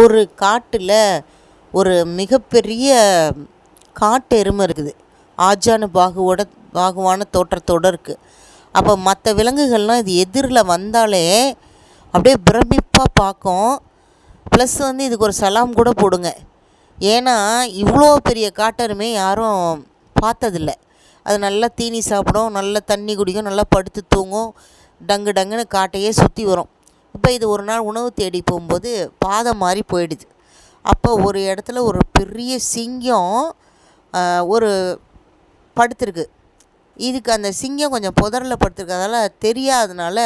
ஒரு காட்டில் ஒரு மிகப்பெரிய காட்டு எருமை இருக்குது. ஆஜானு பாகுவோட பாகுவான தோற்றத்தோடு இருக்குது அப்போ மற்ற விலங்குகள்லாம் இது எதிரில் வந்தாலே அப்படியே பிரமிப்பாக பார்க்கும் ப்ளஸ் வந்து இதுக்கு ஒரு சலாம் கூட போடுங்க. ஏன்னா இவ்வளோ பெரிய காட்டெருமை யாரும் பார்த்ததில்ல. அது நல்லா தீனி சாப்பிடும் நல்லா தண்ணி குடிக்கும் நல்லா படுத்து தூங்கும். டங்கு டங்குன்னு காட்டையே சுற்றி வரும். இப்போ இது ஒரு நாள் உணவு தேடி போகும்போது பாதை மாதிரி போயிடுது. அப்போ ஒரு இடத்துல ஒரு பெரிய சிங்கம் ஒரு படுத்துருக்கு. இதுக்கு அந்த சிங்கம் கொஞ்சம் புதரில் படுத்துருக்கறதால தெரியாதனால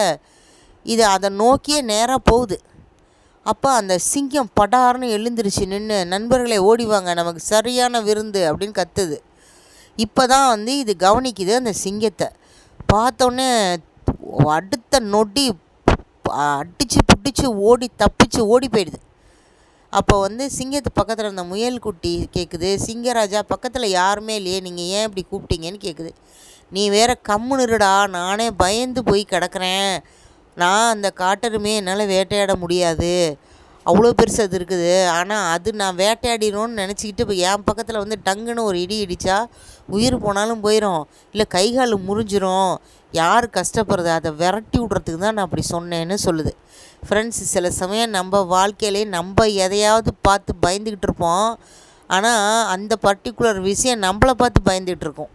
இது அதை நோக்கியே நேராக போகுது. அப்போ அந்த சிங்கம் படார்னு எழுந்துருச்சு நின்று நண்பர்களை ஓடிவாங்க நமக்கு சரியான விருந்து அப்படின்னு கத்துது. இப்போ தான் வந்து இது கவனிக்குது அந்த சிங்கத்தை. பார்த்தோன்னே அடுத்த நொடி அடித்து பிடிச்சி ஓடி தப்பிச்சு ஓடி போயிடுது. அப்போ வந்து சிங்கத்து பக்கத்தில் இருந்த முயல் குட்டி கேட்குது சிங்கராஜா பக்கத்தில் யாருமே இல்லையே நீங்கள் ஏன் இப்படி கூப்பிட்டீங்கன்னு கேட்குது நீ வேற கம்முனுருடா நானே பயந்து போய் கிடக்குறேன். நான் அந்த காட்டெருமையை என்னால் வேட்டையாட முடியாது. அவ்வளோ பெருசு அது இருக்குது. ஆனால் அது நான் வேட்டையாடினோன்னு நினச்சிக்கிட்டு இப்போ என் பக்கத்தில் வந்து டங்குன்னு ஒரு இடி இடித்தா உயிர் போனாலும் போயிடும் இல்லை கை கால் முறிஞ்சிரும். யார் கஷ்டப்படுறது? அதை விரட்டி விட்றதுக்கு தான் நான் அப்படி சொன்னேன்னு சொல்லுது. ஃப்ரெண்ட்ஸ் சில சமயம் நம்ம வாழ்க்கையிலே நம்ம எதையாவது பார்த்து பயந்துக்கிட்டு இருப்போம். ஆனால் அந்த பர்டிகுலர் விஷயம் நம்மளை பார்த்து பயந்துகிட்டு இருக்கோம்.